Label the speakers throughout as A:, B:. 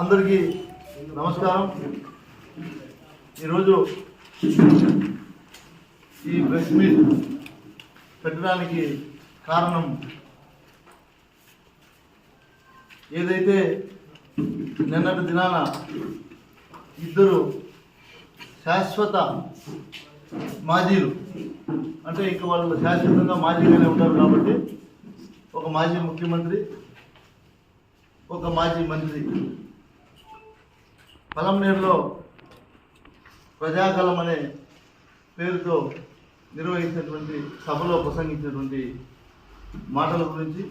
A: అందరికీ నమస్కారం. ఈరోజు ఈ ప్రెస్ మీట్ పెట్టడానికి కారణం ఏదైతే నిన్నటి దినాన ఇద్దరు శాశ్వత మాజీలు అంటే ఇంకా వాళ్ళు శాశ్వతంగా మాజీగానే ఉంటారు కాబట్టి ఒక మాజీ ముఖ్యమంత్రి ఒక మాజీ మంత్రి. పలంనేరులో ప్రజాకలం అనే పేరుతో నిర్వహించినటువంటి సభలో ప్రసంగించినటువంటి మాటల గురించి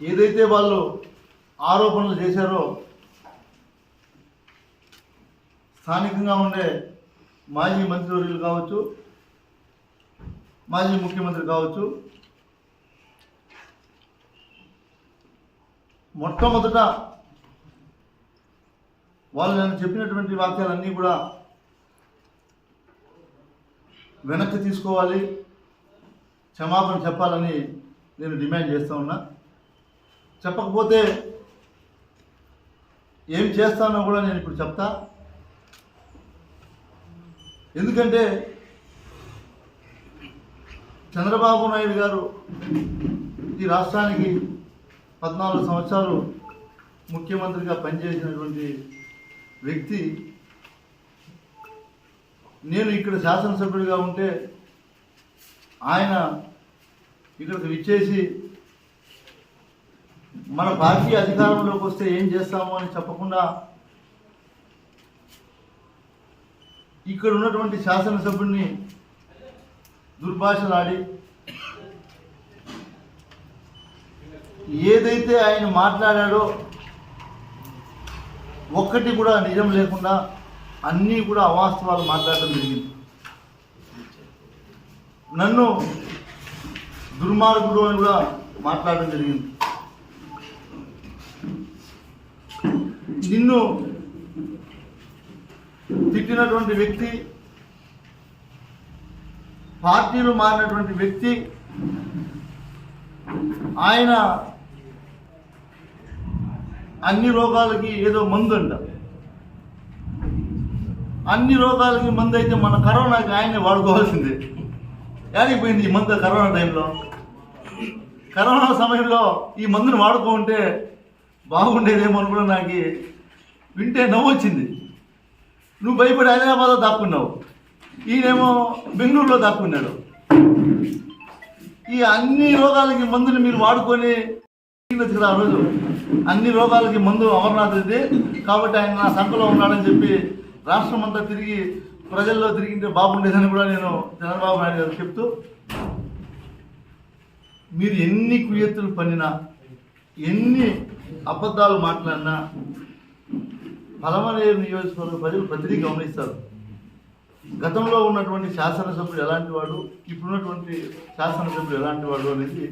A: ఏదైతే వాళ్ళు ఆరోపణలు చేశారో స్థానికంగా ఉండే మాజీ మంత్రివర్యులు కావచ్చు మాజీ ముఖ్యమంత్రి కావచ్చు మొట్టమొదట వాళ్ళు నేను చెప్పినటువంటి వాక్యాలన్నీ కూడా వెనక్కి తీసుకోవాలి క్షమాపణ చెప్పాలని నేను డిమాండ్ చేస్తూ ఉన్నా. చెప్పకపోతే ఏం చేస్తానో కూడా నేను ఇప్పుడు చెప్తా. ఎందుకంటే చంద్రబాబు నాయుడు గారు ఈ రాష్ట్రానికి పద్నాలుగు సంవత్సరాలు ముఖ్యమంత్రిగా పనిచేసినటువంటి వ్యక్తి నేను ఇక్కడ శాసనసభ్యుడిగా ఉంటే ఆయన ఇక్కడికి విచ్చేసి మన పార్టీ అధికారంలోకి వస్తే ఏం చేస్తాము అని చెప్పకుండా ఇక్కడ ఉన్నటువంటి శాసనసభ్యుడిని దుర్భాషలాడి ఏదైతే ఆయన మాట్లాడాడో ఒక్కటి కూడా నిజం లేకుండా అన్నీ కూడా అవాస్తవాలు మాట్లాడటం జరిగింది. నన్ను దుర్మార్గుడు అని కూడా మాట్లాడడం జరిగింది. నిన్ను తిట్టినటువంటి వ్యక్తి పార్టీలు మారినటువంటి వ్యక్తి ఆయన అన్ని రోగాలకి ఏదో మందు అంట అన్ని రోగాలకి మందు అయితే మన కరోనాకి ఆయనే వాడుకోవాల్సిందే. యాడికి పోయింది ఈ మందు కరోనా టైంలో? కరోనా సమయంలో ఈ మందుని వాడుకుంటే బాగుండేదేమో అని కూడా నాకు వింటే నవ్వు వచ్చింది నువ్వు భయపడి హైదరాబాద్లో దాక్కున్నావు. ఈయనేమో బెంగళూరులో దాక్కున్నాడు. ఈ అన్ని రోగాలకి మందుని మీరు వాడుకొని ఆ రోజు. అన్ని రోగాలకి మందు అమర్నాథ్ రెడ్డి. కాబట్టి ఆయన నా సంఖలో ఉన్నాడని చెప్పి రాష్ట్రం అంతా తిరిగి ప్రజల్లో తిరిగింటే బాగుండేదని కూడా నేను చంద్రబాబు నాయుడు గారు చెప్తూ మీరు ఎన్ని కుయత్తులు పన్నినా ఎన్ని అబద్ధాలు మాట్లాడినా పలమనేరు నియోజకవర్గ ప్రజలు ప్రతిదీ గమనిస్తారు. గతంలో ఉన్నటువంటి శాసనసభ్యుడు ఎలాంటి వాడు ఇప్పుడున్నటువంటి శాసనసభ్యుడు ఎలాంటి వాడు అనేది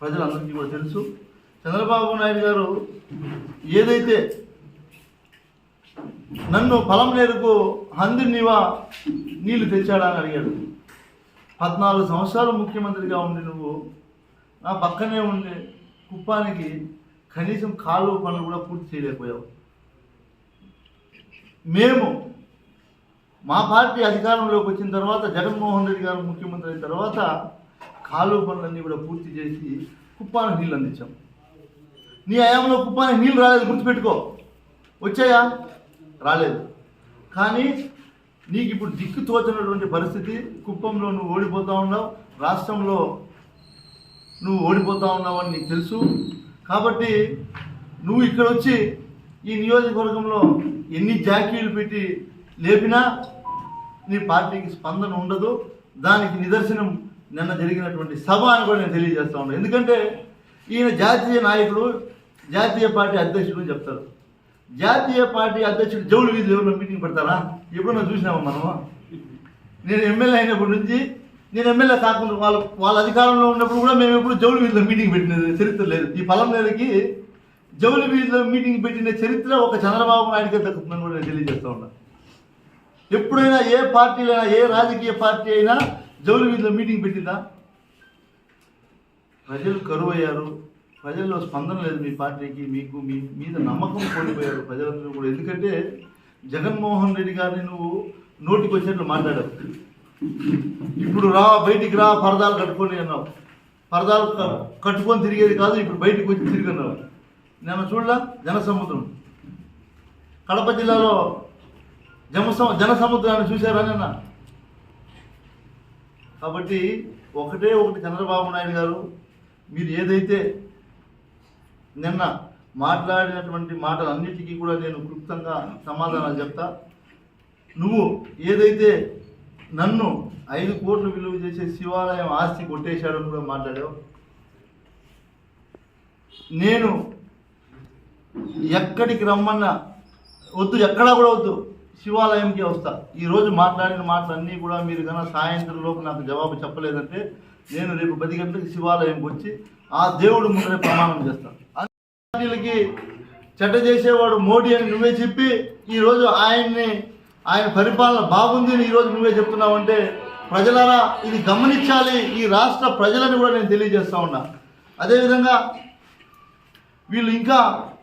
A: ప్రజలందరికీ కూడా తెలుసు. చంద్రబాబు నాయుడు గారు ఏదైతే నన్ను పొలం నేరుకు హంది నీవా నీళ్ళు తెచ్చాడని అని అడిగాడు. పద్నాలుగు సంవత్సరాలు ముఖ్యమంత్రిగా ఉండి నువ్వు నా పక్కనే ఉండే కుప్పానికి కనీసం కాలువ పనులు కూడా పూర్తి చేయలేకపోయావు. మేము మా పార్టీ అధికారంలోకి వచ్చిన తర్వాత జగన్మోహన్ రెడ్డి గారు ముఖ్యమంత్రి అయిన తర్వాత కాలువ పనులన్నీ కూడా పూర్తి చేసి కుప్పానికి నీళ్ళు అందించాం. నీ అయాంలో కుప్పానికి నీళ్ళు రాలేదు గుర్తుపెట్టుకో. వచ్చాయా? రాలేదు. కానీ నీకు ఇప్పుడు దిక్కు తోచినటువంటి పరిస్థితి కుప్పంలో నువ్వు ఓడిపోతూ ఉన్నావు రాష్ట్రంలో నువ్వు ఓడిపోతూ ఉన్నావని నీకు తెలుసు. కాబట్టి నువ్వు ఇక్కడ వచ్చి ఈ నియోజకవర్గంలో ఎన్ని జాకీలు పెట్టి లేపినా నీ పార్టీకి స్పందన ఉండదు. దానికి నిదర్శనం నిన్న జరిగినటువంటి సభ అని కూడా నేను తెలియజేస్తా ఉన్నాను ఎందుకంటే ఈయన జాతీయ నాయకుడు జాతీయ పార్టీ అధ్యక్షుడు చెప్తారు. జాతీయ పార్టీ అధ్యక్షుడు జౌలు వీధి ఎవరిలో మీటింగ్ పెడతారా? ఎప్పుడన్నా చూసినామా మనము? నేను ఎమ్మెల్యే అయినప్పటి నుంచి నేను ఎమ్మెల్యే కాకుండా వాళ్ళ వాళ్ళ అధికారంలో ఉన్నప్పుడు కూడా మేము ఎప్పుడు జౌలు వీధిలో మీటింగ్ పెట్టినది చరిత్ర లేదు. ఈ పొలం నేలకి జౌలు వీధిలో మీటింగ్ పెట్టిన చరిత్ర ఒక చంద్రబాబు నాయుడుకే దక్కుతుందని కూడా నేను తెలియజేస్తూ ఉన్నా. ఎప్పుడైనా ఏ పార్టీలైనా ఏ రాజకీయ పార్టీ అయినా జౌలి వీధిలో మీటింగ్ పెట్టిందా? ప్రజలు కరువు అయ్యారు ప్రజల్లో స్పందన లేదు మీ పార్టీకి మీకు మీ మీద నమ్మకం కోల్పోయారు ప్రజలందరూ కూడా. ఎందుకంటే జగన్మోహన్ రెడ్డి గారిని నువ్వు నోటికి వచ్చినట్లు మాట్లాడావు. ఇప్పుడు రా బయటికి రా పరదాలు కట్టుకొని అన్నావు. పరదాలు కట్టుకొని తిరిగేది కాదు ఇప్పుడు బయటికి వచ్చి తిరిగి అన్నావు. నేను చూడలా? జనసముద్రం కడప జిల్లాలో జనస జనసముద్రాన్ని చూశారా నిన్న? కాబట్టి ఒకటే ఒకటి చంద్రబాబు నాయుడు గారు మీరు ఏదైతే నిన్న మాట్లాడినటువంటి మాటలన్నిటికీ కూడా నేను క్లుప్తంగా సమాధానాలు చెప్తా. నువ్వు ఏదైతే నన్ను ఐదు కోట్లు విలువ చేసే శివాలయం ఆస్తి కొట్టేశాడని కూడా మాట్లాడావు. నేను ఎక్కడికి రమ్మన్నా వద్దు ఎక్కడా కూడా వద్దు శివాలయంకి వస్తా. ఈరోజు మాట్లాడిన మాటలన్నీ కూడా మీరు కన్నా సాయంత్రం లోపు నాకు జవాబు చెప్పలేదంటే నేను రేపు పది గంటలకు శివాలయంకి వచ్చి ఆ దేవుడు ముందరే ప్రమాణం చేస్తాను పార్టీలకి చెడ్డ చేసేవాడు మోడీ అని నువ్వే చెప్పి ఈరోజు ఆయన్ని ఆయన పరిపాలన బాగుంది అని ఈరోజు నువ్వే చెప్తున్నావంటే ప్రజలారా ఇది గమనించాలి. ఈ రాష్ట్ర ప్రజలని కూడా నేను తెలియజేస్తా ఉన్నా. అదేవిధంగా వీళ్ళు ఇంకా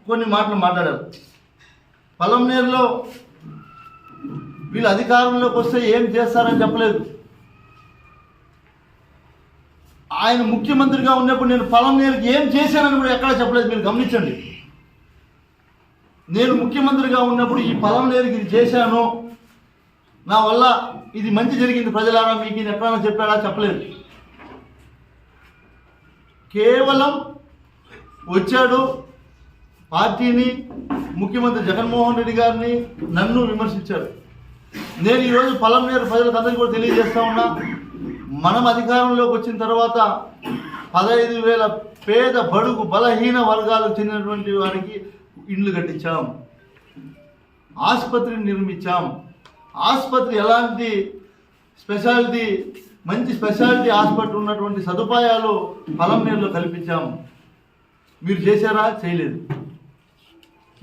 A: కొన్ని మాటలు మాట్లాడారు. పొలంనేరులో వీళ్ళు అధికారంలోకి వస్తే ఏం చేస్తారని చెప్పలేదు. ఆయన ముఖ్యమంత్రిగా ఉన్నప్పుడు నేను పొలంనేరుకి ఏం చేశానని కూడా ఎక్కడా చెప్పలేదు. మీరు గమనించండి. నేను ముఖ్యమంత్రిగా ఉన్నప్పుడు ఈ పొలంనేరుకి ఇది చేశాను. నా వల్ల ఇది మంచి జరిగింది ప్రజలారా మీకు ఇది ఎక్కడైనా చెప్పాడా? చెప్పలేదు. కేవలం వచ్చాడు పార్టీని ముఖ్యమంత్రి జగన్మోహన్ రెడ్డి గారిని నన్ను విమర్శించాడు. నేను ఈరోజు పలంనేరు ప్రజలకు అందరికీ కూడా తెలియజేస్తా ఉన్నా. మనం అధికారంలోకి వచ్చిన తర్వాత పదహైదు వేల పేద బడుగు బలహీన వర్గాలకు చెందినటువంటి వారికి ఇండ్లు కట్టించాం. ఆసుపత్రిని నిర్మించాం. ఆసుపత్రి ఎలాంటి స్పెషాలిటీ మంచి స్పెషాలిటీ హాస్పిటల్ ఉన్నటువంటి సదుపాయాలు పలంనేరులో కల్పించాం. మీరు చేశారా? చేయలేదు.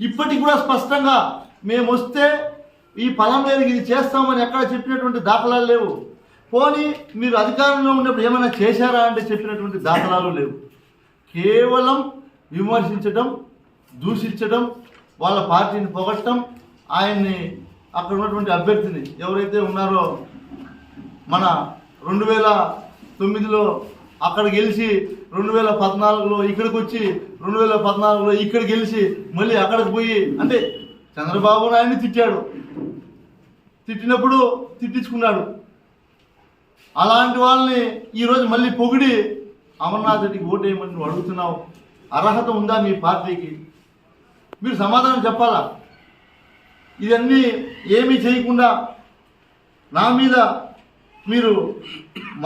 A: ఇప్పటికి కూడా స్పష్టంగా మేము వస్తే ఈ పొలం లేదు ఇది చేస్తామని ఎక్కడ చెప్పినటువంటి దాఖలాలు లేవు. పోనీ మీరు అధికారంలో ఉన్నప్పుడు ఏమైనా చేశారా అంటే చెప్పినటువంటి దాఖలాలు లేవు. కేవలం విమర్శించడం దూషించడం వాళ్ళ పార్టీని పొగట్టడం ఆయన్ని అక్కడ ఉన్నటువంటి అభ్యర్థిని ఎవరైతే ఉన్నారో మన రెండు వేల తొమ్మిదిలో అక్కడ గెలిచి రెండు వేల పద్నాలుగులో ఇక్కడికి వచ్చి రెండు వేల పద్నాలుగులో ఇక్కడ గెలిచి మళ్ళీ అక్కడికి పోయి అంటే చంద్రబాబు నాయుడిని తిట్టాడు. తిట్టినప్పుడు తిట్టించుకున్నాడు. అలాంటి వాళ్ళని ఈరోజు మళ్ళీ పొగిడి అమర్నాథ్ రెడ్డికి ఓటేయమని నువ్వు అడుగుతున్నావు. అర్హత ఉందా మీ పార్టీకి? మీరు సమాధానం చెప్పాలా? ఇవన్నీ ఏమీ చేయకుండా నా మీద మీరు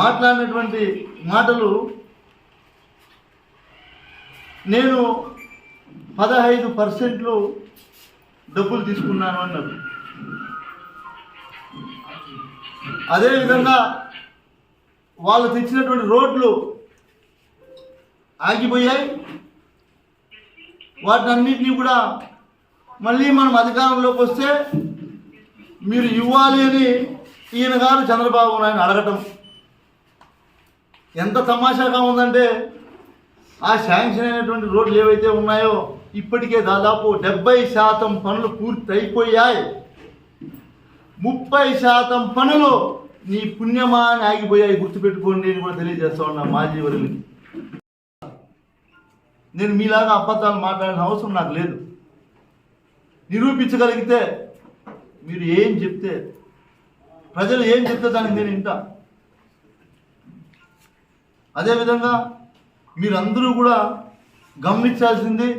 A: మాట్లాడినటువంటి మాటలు నేను పదహైదు పర్సెంట్లు డబ్బులు తీసుకున్నాను అన్నారు. అదేవిధంగా వాళ్ళు తెచ్చినటువంటి రోడ్లు ఆగిపోయాయి. వాటన్నిటినీ కూడా మళ్ళీ మనం అధికారంలోకి వస్తే మీరు ఇవ్వాలి అని ఈయన గారు చంద్రబాబు నాయుడు అడగటం. ఎంత తమాషాగా ఉందంటే ఆ శాంక్షన్ అయినటువంటి రోడ్లు ఏవైతే ఉన్నాయో ఇప్పటికే దాదాపు డెబ్బై శాతం పనులు పూర్తి అయిపోయాయి ముప్పై శాతం పనులు నీ పుణ్యమా అని ఆగిపోయాయి గుర్తుపెట్టుకోండి అని కూడా తెలియజేస్తా ఉన్నా మాజీ వరులకి నేను మీలాగా అబద్ధాలు మాట్లాడిన అవసరం నాకు లేదు. నిరూపించగలిగితే మీరు ఏం చెప్తే ప్రజలు ఏం చెప్తే దానికి నేను వింటా. అదేవిధంగా మీరందరూ కూడా గమనించాల్సింది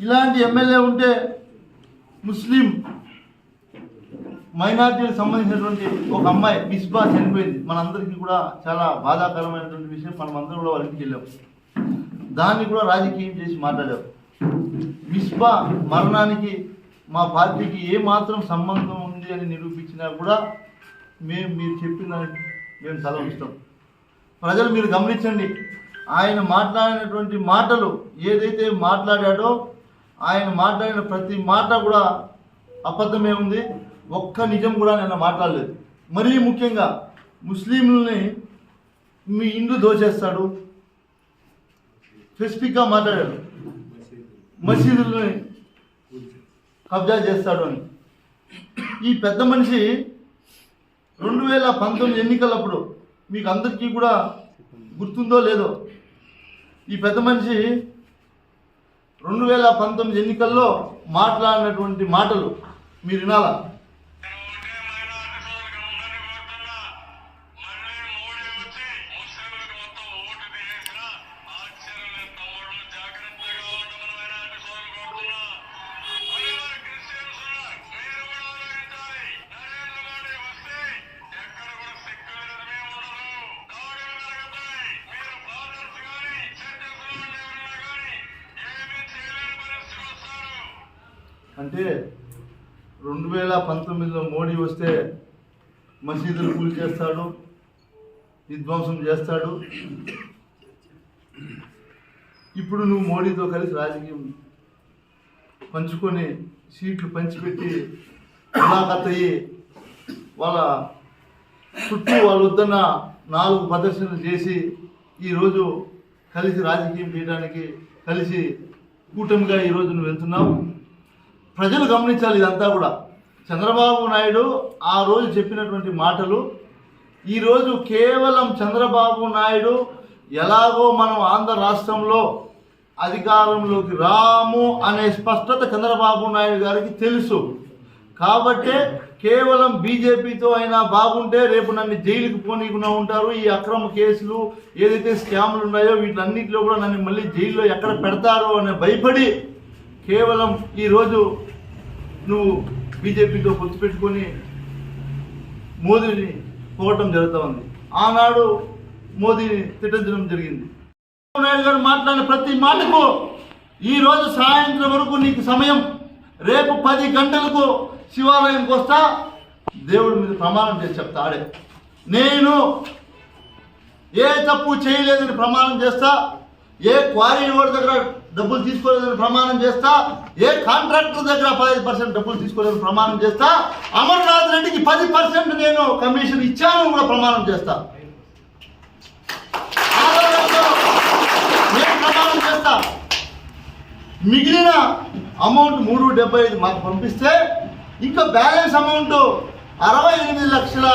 A: ఇలాంటి ఎమ్మెల్యే ఉంటే ముస్లిం మైనార్టీలకు సంబంధించినటువంటి ఒక అమ్మాయి మిస్బా చనిపోయింది. మనందరికీ కూడా చాలా బాధాకరమైనటువంటి విషయం. మనం అందరం కూడా వాళ్ళకి వెళ్ళాము వెళ్ళాం. దాన్ని కూడా రాజకీయం చేసి మాట్లాడాం. మిస్బా మరణానికి మా పార్టీకి ఏ మాత్రం సంబంధం ఉంది అని నిరూపించినా కూడా మేము మీరు చెప్పిన దానికి మేము తల ప్రజలు మీరు గమనించండి. ఆయన మాట్లాడినటువంటి మాటలు ఏదైతే మాట్లాడాడో ఆయన మాట్లాడిన ప్రతి మాట కూడా అబద్ధమే ఉంది. ఒక్క నిజం కూడా నిన్న మాట్లాడలేదు. మరీ ముఖ్యంగా ముస్లింలని మీ ఇండ్లు దోచేస్తాడు. స్పెసిఫిక్గా మాట్లాడాడు. మసీదుల్ని కబ్జా చేస్తాడు అని. ఈ పెద్ద మనిషి రెండు వేల పంతొమ్మిది ఎన్నికలప్పుడు మీకు అందరికీ కూడా గుర్తుందో లేదో ఈ పెద్ద మనిషి రెండు వేల పంతొమ్మిది ఎన్నికల్లో మాట్లాడినటువంటి మాటలు మీరు వినాలా? పంతొమ్మిదిలో మోడీ వస్తే మసీదులు కూల్ చేస్తాడు విధ్వంసం చేస్తాడు. ఇప్పుడు నువ్వు మోడీతో కలిసి రాజకీయం పంచుకొని సీట్లు పంచిపెట్టి ములాఖత్ అయ్యి వాళ్ళ చుట్టూ వాళ్ళు వద్దన్న నాలుగు ప్రదర్శనలు చేసి ఈరోజు కలిసి రాజకీయం చేయడానికి కలిసి కూటమిగా ఈరోజు నువ్వు వెళ్తున్నావు. ప్రజలు గమనించాలి ఇదంతా కూడా. చంద్రబాబు నాయుడు ఆ రోజు చెప్పినటువంటి మాటలు ఈరోజు కేవలం చంద్రబాబు నాయుడు ఎలాగో మనం ఆంధ్ర రాష్ట్రంలో అధికారంలోకి రాము అనే స్పష్టత చంద్రబాబు నాయుడు గారికి తెలుసు. కాబట్టే కేవలం బీజేపీతో అయినా బాగుంటే రేపు నన్ను జైలుకి పోనీకుండా ఉంటారు. ఈ అక్రమ కేసులు ఏదైతే స్కామ్లు ఉన్నాయో వీటన్నిటిలో కూడా నన్ను మళ్ళీ జైల్లో ఎక్కడ పెడతారో అనే భయపడి కేవలం ఈరోజు నువ్వు బీజేపీతో పొత్తు పెట్టుకొని మోదీని పోవటం జరుగుతూ ఉంది. ఆనాడు మోదీని తిట్టించడం జరిగింది. చంద్రబాబు నాయుడు గారు మాట్లాడిన ప్రతి మాటకు ఈరోజు సాయంత్రం వరకు నీకు సమయం. రేపు పది గంటలకు శివాలయంకి వస్తా. దేవుడి మీద ప్రమాణం చేసి చెప్తా ఆడే. నేను ఏ తప్పు చేయలేదని ప్రమాణం చేస్తా. ఏ క్వారీ వాడి దగ్గర డబ్బులు తీసుకోలేదని ప్రమాణం చేస్తా ఏ కాంట్రాక్టర్ దగ్గర పదహైదు పర్సెంట్ డబ్బులు తీసుకోలేదని ప్రమాణం చేస్తా అమర్నాథ్ రెడ్డికి పది పర్సెంట్ నేను కమిషన్ ఇచ్చాను కూడా ప్రమాణం చేస్తా. ప్రమాణం చేస్తా. మిగిలిన అమౌంట్ మూడు డెబ్బై ఐదు మాకు పంపిస్తే ఇంకా బ్యాలెన్స్ అమౌంట్ అరవై ఎనిమిది లక్షల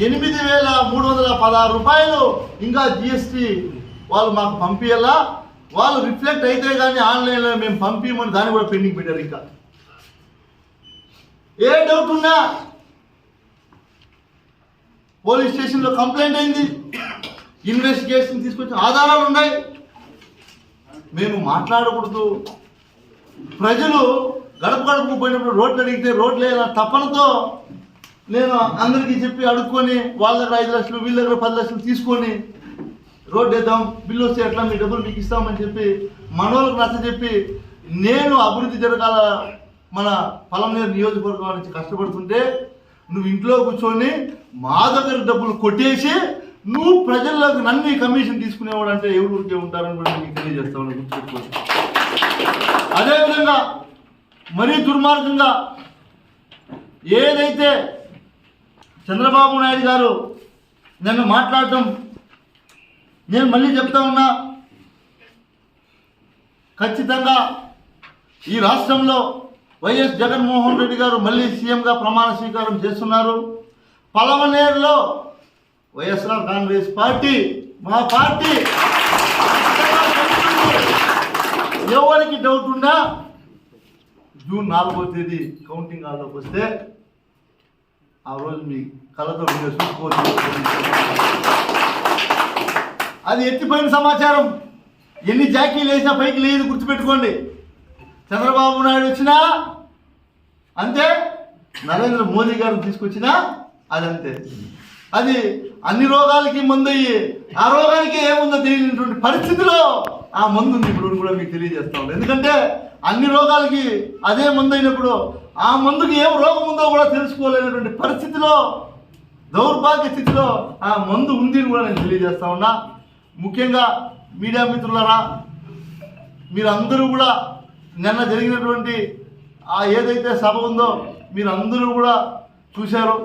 A: ఎనిమిది వేల మూడు వందల పదహారు రూపాయలు ఇంకా జిఎస్టి వాళ్ళు మాకు పంపించాలా వాళ్ళు రిఫ్లెక్ట్ అయితే కానీ ఆన్లైన్లో మేము పంపించమని దాన్ని కూడా పెండింగ్ పెట్టారు ఇంకా. ఏ డౌట్ ఉన్నా పోలీస్ స్టేషన్లో కంప్లైంట్ అయింది. ఇన్వెస్టిగేషన్ తీసుకొచ్చిన ఆధారాలు ఉన్నాయి. మేము మాట్లాడకూడదు. ప్రజలు గడప గడపకు పోయినప్పుడు రోడ్లు అడిగితే రోడ్లు వేయాల తపనతో నేను అందరికీ చెప్పి అడుక్కొని వాళ్ళ దగ్గర ఐదు లక్షలు వీళ్ళ దగ్గర పది లక్షలు తీసుకొని రోడ్డు వేద్దాం బిల్లు వస్తే ఎట్లా? మీ డబ్బులు మీకు ఇస్తామని చెప్పి మనోళ్ళకి నచ్చ చెప్పి నేను అభివృద్ధి జరగాల మన పలమనేరు నియోజకవర్గం నుంచి కష్టపడుతుంటే నువ్వు ఇంట్లో కూర్చొని మా దగ్గర డబ్బులు కొట్టేసి నువ్వు ప్రజల్లోకి నన్ను కమిషన్ తీసుకునేవాడు అంటే ఎవరు ఊరికే ఉంటారని కూడా మీకు తెలియజేస్తామని గుర్తుపెట్టుకోవచ్చు అదేవిధంగా మరీ దుర్మార్గంగా ఏదైతే చంద్రబాబు నాయుడు గారు నన్ను మాట్లాడటం నేను మళ్ళీ చెప్తా ఉన్నా ఖచ్చితంగా ఈ రాష్ట్రంలో వైఎస్ జగన్మోహన్ రెడ్డి గారు మళ్ళీ సీఎంగా ప్రమాణ స్వీకారం చేస్తున్నారు. పలవనేరులో వైఎస్ఆర్ కాంగ్రెస్ పార్టీ మా పార్టీ. ఎవరికి డౌట్ ఉన్నా జూన్ నాలుగో తేదీ కౌంటింగ్ హాల్లోకి వస్తే ఆ రోజు మీ కళ్ళతో మీరు చూసుకోవచ్చు అది ఎత్తిపోయిన సమాచారం. ఎన్ని జాకీలు వేసినా పైకి లేదు గుర్తుపెట్టుకోండి. చంద్రబాబు నాయుడు వచ్చినా అంతే. నరేంద్ర మోదీ గారు తీసుకొచ్చినా అది అంతే. అది అన్ని రోగాలకి మందు అయ్యి ఆ రోగానికి ఏముందో తెలియనటువంటి పరిస్థితిలో ఆ మందు ఉంది ఇప్పుడు కూడా మీకు తెలియజేస్తా ఉన్నాను. ఎందుకంటే అన్ని రోగాలకి అదే మందు అయినప్పుడు ఆ మందుకి ఏం రోగం ఉందో కూడా తెలుసుకోలేనటువంటి పరిస్థితిలో దౌర్భాగ్య స్థితిలో ఆ మందు ఉంది అని కూడా నేను తెలియజేస్తా ఉన్నా. ముఖ్యంగా మీడియా మిత్రులరా మీరందరూ కూడా నిన్న జరిగినటువంటి ఆ ఏదైతే సభ ఉందో మీరందరూ కూడా చూశారు.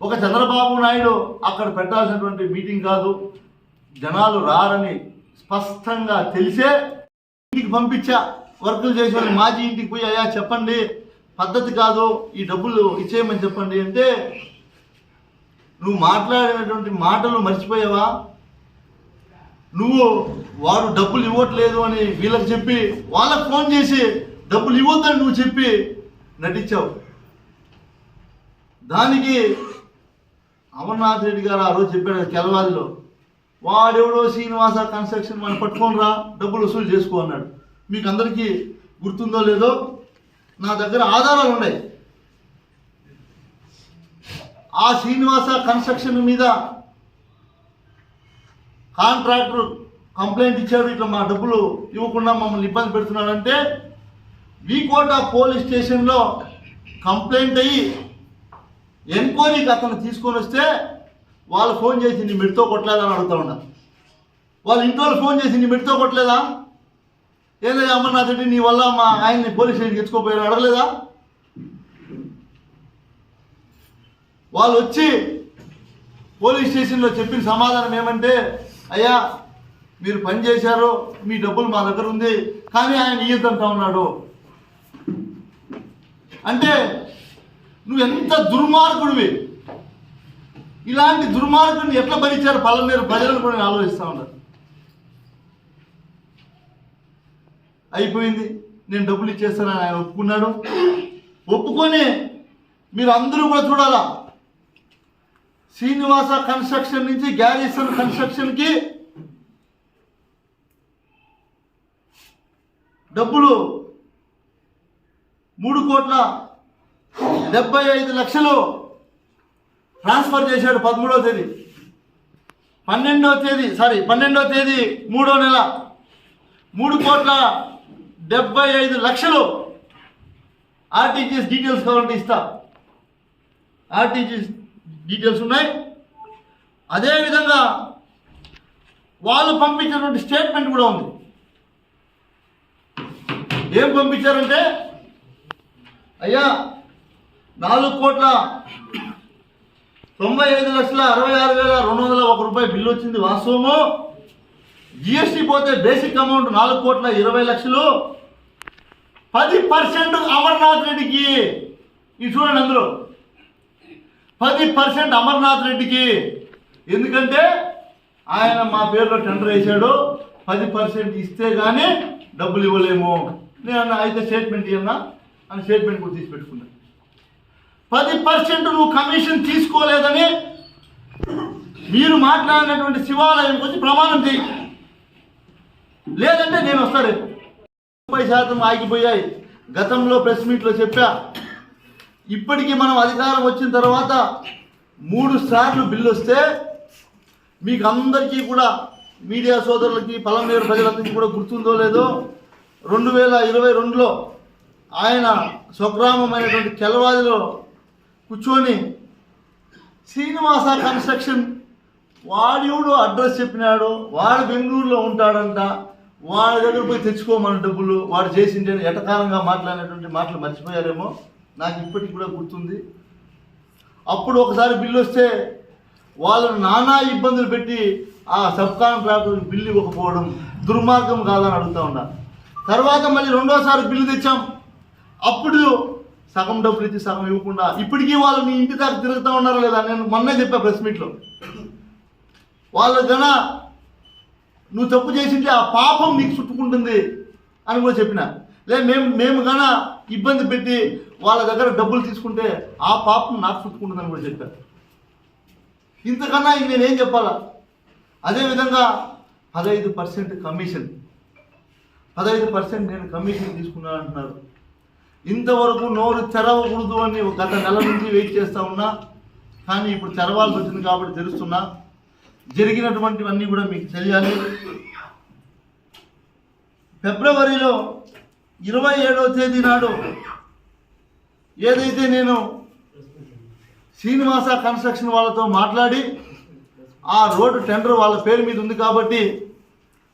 A: ఒక చంద్రబాబు నాయుడు అక్కడ పెట్టాల్సినటువంటి మీటింగ్ కాదు జనాలు రారని స్పష్టంగా తెలిసే ఇంటికి పంపించా వర్కులు చేసే మాజీ ఇంటికి పోయి అయ్యా చెప్పండి పద్ధతి కాదు ఈ డబ్బులు ఇచ్చేయమని చెప్పండి అంటే నువ్వు మాట్లాడినటువంటి మాటలు మర్చిపోయావా? నువ్వు వారు డబ్బులు ఇవ్వట్లేదు అని వీళ్ళకి చెప్పి వాళ్ళకి ఫోన్ చేసి డబ్బులు ఇవ్వద్దని నువ్వు చెప్పి నటించావు. దానికి అమర్నాథ్ రెడ్డి గారు ఆ రోజు చెప్పాడు కదా వాడెవడో శ్రీనివాస కన్స్ట్రక్షన్ మనం పట్టుకొని రా డబ్బులు వసూలు చేసుకో అన్నాడు. మీకు అందరికీ గుర్తుందో లేదో నా దగ్గర ఆధారాలు ఉన్నాయి. ఆ శ్రీనివాస కన్స్ట్రక్షన్ మీద కాంట్రాక్టర్ కంప్లైంట్ ఇచ్చాడు ఇట్లా మా డబ్బులు ఇవ్వకుండా మమ్మల్ని ఇబ్బంది పెడుతున్నాడంటే వీకోట పోలీస్ స్టేషన్లో కంప్లైంట్ అయ్యి ఎంక్వైరీకి అతను తీసుకొని వస్తే వాళ్ళు ఫోన్ చేసి నీ మిడితో కొట్టలేదని అడుగుతా ఉన్నా. వాళ్ళ ఇంట్లో వాళ్ళు ఫోన్ చేసి నీ మిడితో కొట్టలేదా? ఏదైనా అమర్నాథ్ రెడ్డి నీ వల్ల మా ఆయన్ని పోలీస్ స్టేషన్కి ఎత్తుకోపోయారు అడగలేదా? వాళ్ళు వచ్చి పోలీస్ స్టేషన్లో చెప్పిన సమాధానం ఏమంటే అయ్యా మీరు పని చేశారు మీ డబ్బులు మా దగ్గర ఉంది కానీ ఆయన ఇయ్యద్దంటా ఉన్నాడు. అంటే నువ్వు ఎంత దుర్మార్గుడివి. ఇలాంటి దుర్మార్గుడిని ఎట్లా భరించారు పల్లెమీరు ప్రజలను కూడా నేను ఆలోచిస్తా ఉన్నారు అయిపోయింది. నేను డబ్బులు ఇచ్చేస్తానని ఆయన ఒప్పుకున్నాడు. ఒప్పుకొని మీరు అందరూ కూడా చూడాలా? శ్రీనివాస కన్స్ట్రక్షన్ నుంచి గ్యారీసన్ కన్స్ట్రక్షన్కి డబ్బులు మూడు కోట్ల డెబ్బై ఐదు లక్షలు ట్రాన్స్ఫర్ చేశాడు పదమూడవ తేదీ. పన్నెండవ తేదీ సారీ పన్నెండవ తేదీ మూడో నెల. మూడు కోట్ల డెబ్బై ఐదు లక్షలు ఆర్టీజీఎస్ డీటెయిల్స్ కావాలంటే ఇస్తా. ఆర్టీజీఎస్ డీటెయిల్స్ ఉన్నాయి. అదేవిధంగా వాళ్ళు పంపించినటువంటి స్టేట్మెంట్ కూడా ఉంది. ఏం పంపించారంటే అయ్యా నాలుగు కోట్ల తొంభై ఐదు లక్షల అరవై ఆరు వేల రెండు వందల ఒక రూపాయి బిల్లు వచ్చింది వాస్తవము. జిఎస్టీ పోతే బేసిక్ అమౌంట్ నాలుగు కోట్ల ఇరవై లక్షలు. పది పర్సెంట్ అమర్నాథ్ రెడ్డికి. ఇది చూడండి అందులో. పది పర్సెంట్ అమర్నాథ్ రెడ్డికి. ఎందుకంటే ఆయన మా పేరులో టెండర్ వేశాడు. పది పర్సెంట్ ఇస్తే కానీ డబ్బులు ఇవ్వలేము. నేను అన్నా, అయితే స్టేట్మెంట్ ఇవ్వనా అని స్టేట్మెంట్ కూడా తీసి పది పర్సెంట్ నువ్వు కమిషన్ తీసుకోలేదని మీరు మాట్లాడినటువంటి శివాలయం వచ్చి ప్రమాణం చేయి. లేదంటే నేను వస్తా రేపు. ముప్పై శాతం ఆగిపోయాయి. గతంలో ప్రెస్ మీట్లో చెప్పా ఇప్పటికీ మనం అధికారం వచ్చిన తర్వాత మూడు సార్లు బిల్లు వస్తే మీకు అందరికీ కూడా మీడియా సోదరులకి పలమనేరు ప్రజలందరికీ కూడా గుర్తుందో లేదో రెండు వేల ఇరవై రెండులో ఆయన స్వగ్రామమైనటువంటి కెలవాదిలో కూర్చొని శ్రీనివాస కన్స్ట్రక్షన్ వాడివుడు అడ్రస్ చెప్పినాడు వాడు బెంగళూరులో ఉంటాడంట వాడి దగ్గర పోయి తెచ్చుకోమని డబ్బులు వాడు చేసిండే ఎటకాలంగా మాట్లాడినటువంటి మాటలు మర్చిపోయారేమో. నాకు ఇప్పటికి కూడా గుర్తుంది. అప్పుడు ఒకసారి బిల్లు వస్తే వాళ్ళను నానా ఇబ్బందులు పెట్టి ఆ సబ్ కాంట్రాక్టర్ బిల్లు ఇవ్వకపోవడం దుర్మార్గం కాదని అడుగుతా ఉన్నా. తర్వాత మళ్ళీ రెండోసారి బిల్లు తెచ్చాం. అప్పుడు సగం డబ్బులు ఇచ్చి సగం ఇవ్వకుండా ఇప్పటికీ వాళ్ళు మీ ఇంటి దాకా తిరుగుతూ ఉన్నారా లేదా నేను మొన్నే చెప్పా ప్రెస్ మీట్లో. వాళ్ళ జన నువ్వు తప్పు చేసింటే ఆ పాపం నీకు చుట్టుకుంటుంది అని కూడా చెప్పిన. లే మేము మేము గన ఇబ్బంది పెట్టి వాళ్ళ దగ్గర డబ్బులు తీసుకుంటే ఆ పాపం నాకు చుట్టుకుంటుందని కూడా చెప్పారు. ఇంతకన్నా ఇది నేనేం చెప్పాలా? అదేవిధంగా పదహైదు పర్సెంట్ కమిషన్. పదహైదు పర్సెంట్ నేను కమిషన్ తీసుకున్నాను అంటున్నారు ఇంతవరకు నోరు తెరవకూడదు అని గత నెల నుంచి వెయిట్ చేస్తూ ఉన్నా కానీ ఇప్పుడు తెరవాల్సి వచ్చింది కాబట్టి తెలుస్తున్నా. జరిగినటువంటివన్నీ కూడా మీకు తెలియాలి. ఫిబ్రవరిలో ఇరవై ఏడవ తేదీ నాడు ఏదైతే నేను శ్రీనివాస కన్స్ట్రక్షన్ వాళ్ళతో మాట్లాడి ఆ రోడ్డు టెండర్ వాళ్ళ పేరు మీద ఉంది కాబట్టి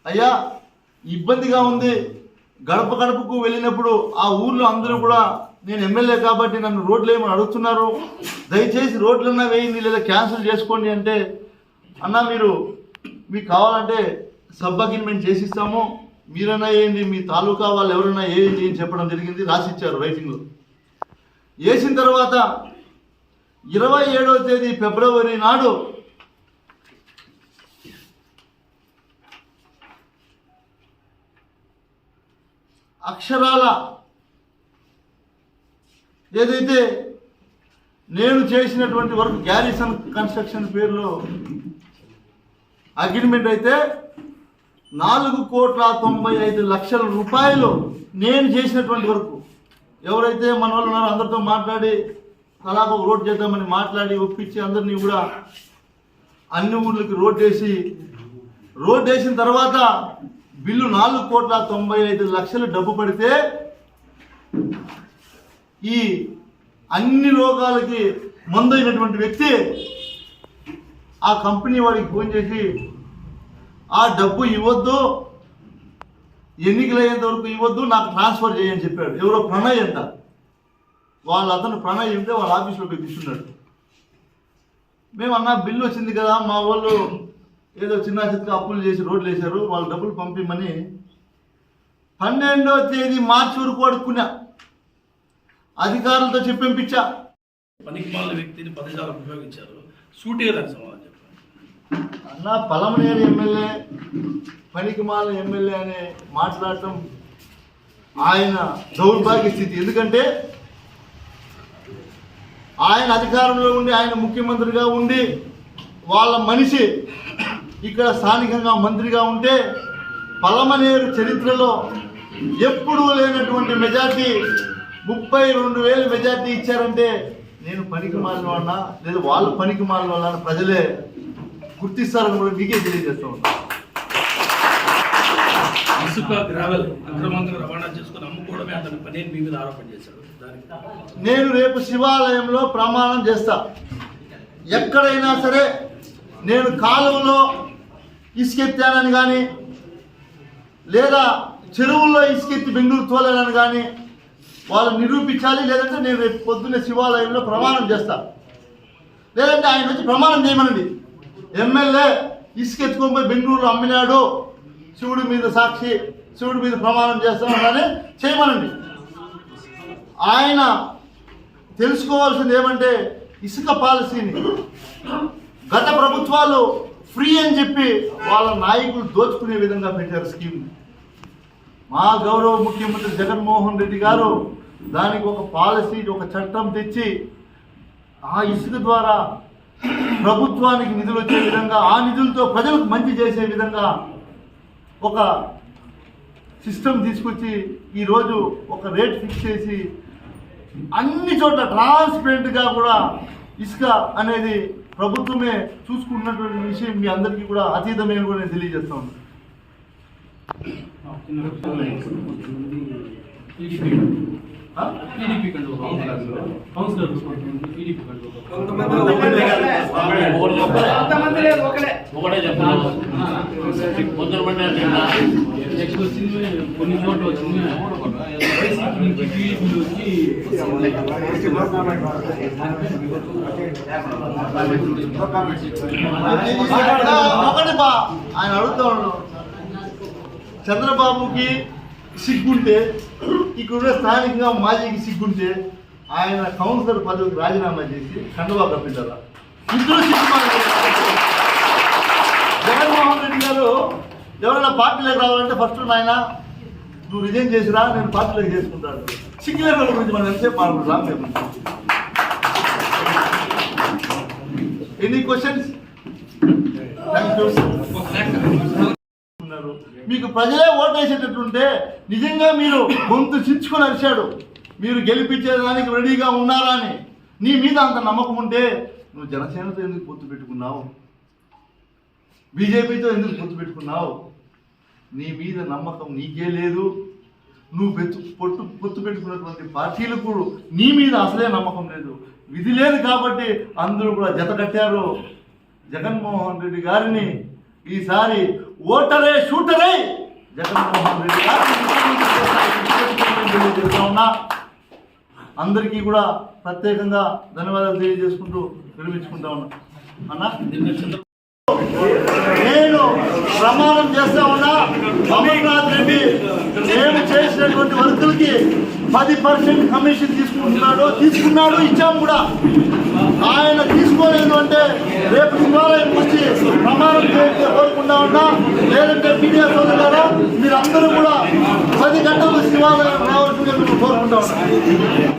A: అయ్యా ఇబ్బందిగా ఉంది. గడప గడపకు వెళ్ళినప్పుడు ఆ ఊర్లో అందరూ కూడా నేను ఎమ్మెల్యే కాబట్టి నన్ను రోడ్లు ఏమని అడుగుతున్నారు? దయచేసి రోడ్లన్నా వేయండి లేదా క్యాన్సిల్ చేసుకోండి అంటే అన్నా మీరు మీకు కావాలంటే సబ్ అగ్రిమెంట్ చేసిస్తాము. మీరన్నా ఏంటి మీ తాలూకా వాళ్ళు ఎవరన్నా ఏంటి అని చెప్పడం జరిగింది రాసిచ్చారు రైటింగ్లో వేసిన తర్వాత ఇరవై ఏడవ తేదీ ఫిబ్రవరి నాడు అక్షరాల ఏదైతే నేను చేసినటువంటి వర్క్ గ్యారిసన్ కన్స్ట్రక్షన్ పేరులో అగ్రిమెంట్ అయితే నాలుగు కోట్ల తొంభై ఐదు లక్షల రూపాయలు నేను చేసినటువంటి వరకు ఎవరైతే మన వాళ్ళు ఉన్నారో అందరితో మాట్లాడి అలాగ ఒక రోడ్ చేద్దామని మాట్లాడి ఒప్పించి అందరినీ కూడా అన్ని ఊర్లకి రోడ్ వేసి రోడ్ వేసిన తర్వాత బిల్లు నాలుగు కోట్ల తొంభై ఐదు లక్షలు డబ్బు పడితే ఈ అన్ని రోగాలకి మందైనటువంటి వ్యక్తి ఆ కంపెనీ వాడికి ఫోన్ చేసి ఆ డబ్బు ఇవ్వద్దు ఎన్నికలు అయ్యేంత వరకు ఇవ్వద్దు నాకు ట్రాన్స్ఫర్ చేయని చెప్పాడు. ఎవరో ప్రణయ్ అంట. వాళ్ళ అతను ప్రణయ్ ఉంటే వాళ్ళ ఆఫీస్లో పోయి కూర్చున్నాడు. మేము అన్న బిల్లు వచ్చింది కదా మా వాళ్ళు ఏదో చిన్న చిత్తుగా అప్పులు చేసి రోడ్లు వేశారు వాళ్ళు డబ్బులు పంపిమని పన్నెండో తేదీ మార్చి వరకు అడుక్కున్నా. అధికారులతో చెప్పింపించా
B: పనికిమాలిన వ్యక్తిని పదజాలం ఉపయోగించారు. సూటిగా దానికి సమాధానం
A: అన్న పలమనేరు ఎమ్మెల్యే పనికిమాల ఎమ్మెల్యే అనే మాట్లాడటం ఆయన దౌర్భాగ్య స్థితి. ఎందుకంటే ఆయన అధికారంలో ఉండి ఆయన ముఖ్యమంత్రిగా ఉండి వాళ్ళ మనిషి ఇక్కడ స్థానికంగా మంత్రిగా ఉంటే పలమనేరు చరిత్రలో ఎప్పుడూ లేనటువంటి మెజార్టీ ముప్పై రెండు వేలు మెజార్టీ ఇచ్చారంటే నేను పనికి మాలిన వాళ్ళ లేదా వాళ్ళు పనికి మాలిన వాళ్ళ ప్రజలే గుర్తిస్తారని కూడా మీకే తెలియజేస్తూ ఉన్నా.
B: ఇసుక గ్రావెల్ అక్రమంగా రవాణా చేసుకుని అమ్ముకోవడమే అతని పని మీ మీద ఆరోపణ దానికి
A: నేను రేపు శివాలయంలో ప్రమాణం చేస్తా. ఎక్కడైనా సరే నేను కాలువలో ఇసుకెత్తానని కానీ లేదా చెరువుల్లో ఇసుకెత్తి బెంగళూరు తోలేనని కానీ వాళ్ళు నిరూపించాలి లేదంటే నేను రేపు పొద్దున్నే శివాలయంలో ప్రమాణం చేస్తా. లేదంటే ఆయన వచ్చి ప్రమాణం చేయమనండి. ఎమ్మెల్యే ఇసుకెత్తుకొని పోయి బెంగళూరులో అమ్మినాడు. శివుడి మీద సాక్షి శివుడి మీద ప్రమాణం చేస్తామని చేయమనండి. ఆయన తెలుసుకోవాల్సింది ఏమంటే ఇసుక పాలసీని. గత ప్రభుత్వాలు ఫ్రీ అని చెప్పి వాళ్ళ నాయకులు దోచుకునే విధంగా పెట్టారు స్కీమ్. మా గౌరవ ముఖ్యమంత్రి జగన్మోహన్ రెడ్డి గారు దానికి ఒక పాలసీ ఒక చట్టం తెచ్చి ఆ ఇసుక ద్వారా ప్రభుత్వానికి నిధులు వచ్చే విధంగా ఆ నిధులతో ప్రజలకు మంచి చేసే విధంగా ఒక సిస్టమ్ తీసుకొచ్చి ఈరోజు ఒక రేట్ ఫిక్స్ చేసి అన్ని చోట్ల ట్రాన్స్పరెంట్గా కూడా ఇసుక అనేది ప్రభుత్వమే చూసుకున్నటువంటి విషయం మీ అందరికీ కూడా అతీతమైన కూడా నేను తెలియజేస్తా ఉన్నాను
C: ఒకటే కొందరు
D: నెక్స్ట్ వచ్చింది కొన్ని చోట్ల వచ్చింది.
A: ఆయన అడుగుతా ఉన్నాడు. చంద్రబాబుకి సిగ్గుంటే ఇక్కడ స్థానికంగా మాజీకి సిగ్గుంటే ఆయన కౌన్సిలర్ పదవికి రాజీనామా చేసి కండబాబు కప్పించారా ఇద్దరు జగన్మోహన్ రెడ్డి గారు ఎవరైనా పార్టీలోకి రావాలంటే ఫస్ట్ నాయన నువ్వు రిజైన్ చేసిరా? నేను పార్టీలోకి చేసుకుంటాను. సిగ్గులేని గురించి మనం ఎంతసేపు మాట్లాడుతున్నాం మేము ఎనీ క్వశ్చన్స్ థ్యాంక్ యూ ఉన్నారు. మీకు ప్రజలే ఓటేసేటట్టుంటే నిజంగా మీరు గొంతు చించుకొని అరిచాడు. మీరు గెలిపించేదానికి రెడీగా ఉన్నారా అని. నీ మీద అంత నమ్మకం ఉంటే నువ్వు జనసేనతో ఎందుకు పొత్తు పెట్టుకున్నావు? బీజేపీతో ఎందుకు పొత్తు పెట్టుకున్నావు? నీ మీద నమ్మకం నీకే లేదు. నువ్వు పెత్తు పొట్టు పొత్తు పెట్టుకున్నటువంటి పార్టీలకు నీ మీద అసలే నమ్మకం లేదు. విధి లేదు కాబట్టి అందరూ కూడా జత కట్టారు. జగన్మోహన్ రెడ్డి గారిని ఈసారి ఓటరే షూటరే జగన్మోహన్ రెడ్డి ఉన్నా అందరికీ కూడా ప్రత్యేకంగా ధన్యవాదాలు తెలియజేసుకుంటూ విరమించుకుంటా ఉన్నా. అన్నా? నేను ప్రమాణం చేస్తా ఉన్నా. అమర్నాథ్ రెడ్డి నేను చేసినటువంటి వర్కులకి పది పర్సెంట్ కమిషన్ తీసుకుంటున్నాడు తీసుకున్నాడు ఇచ్చాం కూడా. ఆయన తీసుకోలేదు అంటే రేపు శివాలయం వచ్చి ప్రమాణం చేస్తే కోరుకుంటా ఉన్నా. లేదంటే మీడియా సోదరులారా మీరందరూ కూడా పది గంటలు శివాలయం రావాల్సిందిగా మేము కోరుకుంటా ఉన్నాం.